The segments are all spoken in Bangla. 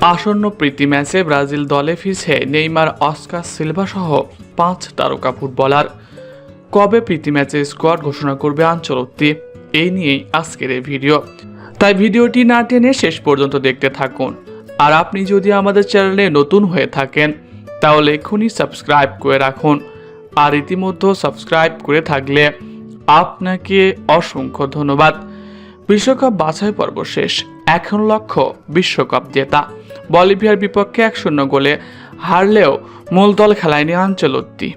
আসন্ন প্রীতি ম্যাচে ব্রাজিল দলে ফিরছে নেইমার অস্কার সিলভা সহ পাঁচ তারকা ফুটবলার। কবে প্রীতি ম্যাচে স্কোয়াড ঘোষণা করবে আঞ্চলত্তি? এই নিয়েই আজকের এই ভিডিও। তাই ভিডিওটি না টেনে শেষ পর্যন্ত দেখতে থাকুন। আর আপনি যদি আমাদের চ্যানেলে নতুন হয়ে থাকেন, তাহলে এক্ষুনি সাবস্ক্রাইব করে রাখুন। আর ইতিমধ্যে সাবস্ক্রাইব করে থাকলে আপনাকে অসংখ্য ধন্যবাদ। বিশ্বকাপ বাছাই পর্ব শেষ এখন লক্ষ্য বিশ্বকাপ জেতা। বলিভিয়ার বিপক্ষে এক শূন্য গোলে হারলেও মূল দল খেলায়নি আঞ্চলত্তি।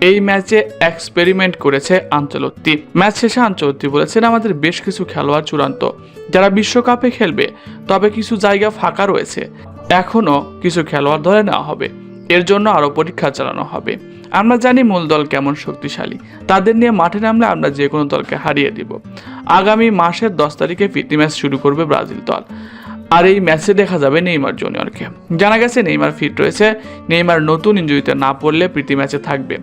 এই ম্যাচে এক্সপেরিমেন্ট করেছে আঞ্চলত্তি। ম্যাচ শেষে আঞ্চলত্তি বলেছেন, আমাদের বেশ কিছু খেলোয়াড় চূড়ান্ত। যারা বিশ্বকাপে খেলবে, তবে কিছু জায়গা ফাঁকা রয়েছে। এখনও কিছু খেলোয়াড় ধরে নেওয়া হবে। এর জন্য আরও পরীক্ষা চালানো হবে। আমরা জানি মূল দল কেমন শক্তিশালী। তাদের নিয়ে মাঠে নামলে আমরা যে কোনো দলকে হারিয়ে দিব। আগামী মাসের দশ তারিখে ফিটনি ম্যাচ শুরু করবে ব্রাজিল দল। আর এই ম্যাচে দেখা যাবে নেইমার জুনিয়রকে। জানা গেছে নেইমার ফিট রয়েছে, নেইমার নতুন ইঞ্জুরিতে না পড়লে প্রীতি ম্যাচে থাকবে।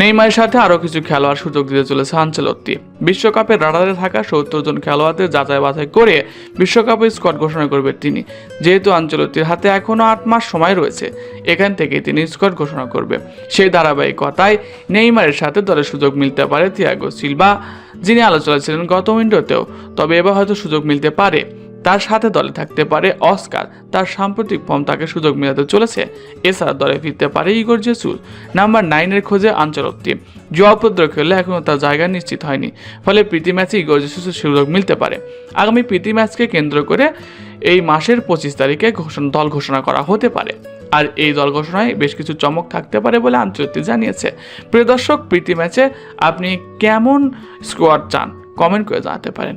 নেইমারের সাথে আরও কিছু খেলোয়াড় সুযোগ দিতে চলেছে আঞ্চলত্তি। বিশ্বকাপের রাডারে থাকা সত্তর জন খেলোয়াড়দের যাচাই বাছাই করে বিশ্বকাপের স্কোয়াড ঘোষণা করবে তিনি। যেহেতু আঞ্চলত্তির হাতে এখনও আট মাস সময় রয়েছে, এখান থেকে তিনি স্কোয়াড ঘোষণা করবে। সেই ধারাবাহিকতায় নেইমারের সাথে দলের সুযোগ মিলতে পারে তিয়াগো সিলভা, যিনি আলোচনা ছিলেন গত উইন্ডোতেও, তবে এবার হয়তো সুযোগ মিলতে পারে। তার সাথে দলে থাকতে পারে অস্কার। তার সাম্প্রতিক ফর্ম তাকে সুযোগ মেলাতে চলেছে। এছাড়া দলে ফিরতে পারে ইগর জেসুস নাম্বার নাইনের খোঁজে আঞ্চলত্তি জয়াপদ্র খেললে এখনও তার জায়গা নিশ্চিত হয়নি, ফলে প্রীতি ম্যাচে ইগর জেসুসের সুযোগ মিলতে পারে। আগামী প্রীতি ম্যাচকে কেন্দ্র করে এই মাসের পঁচিশ তারিখে ঘোষণা, দল ঘোষণা করা হতে পারে। আর এই দল ঘোষণায় বেশ কিছু চমক থাকতে পারে বলে আঞ্চলিক জানিয়েছে। প্রিয় দর্শক, প্রীতি ম্যাচে আপনি কেমন স্কোয়াড চান? কমেন্ট করে জানাতে পারেন।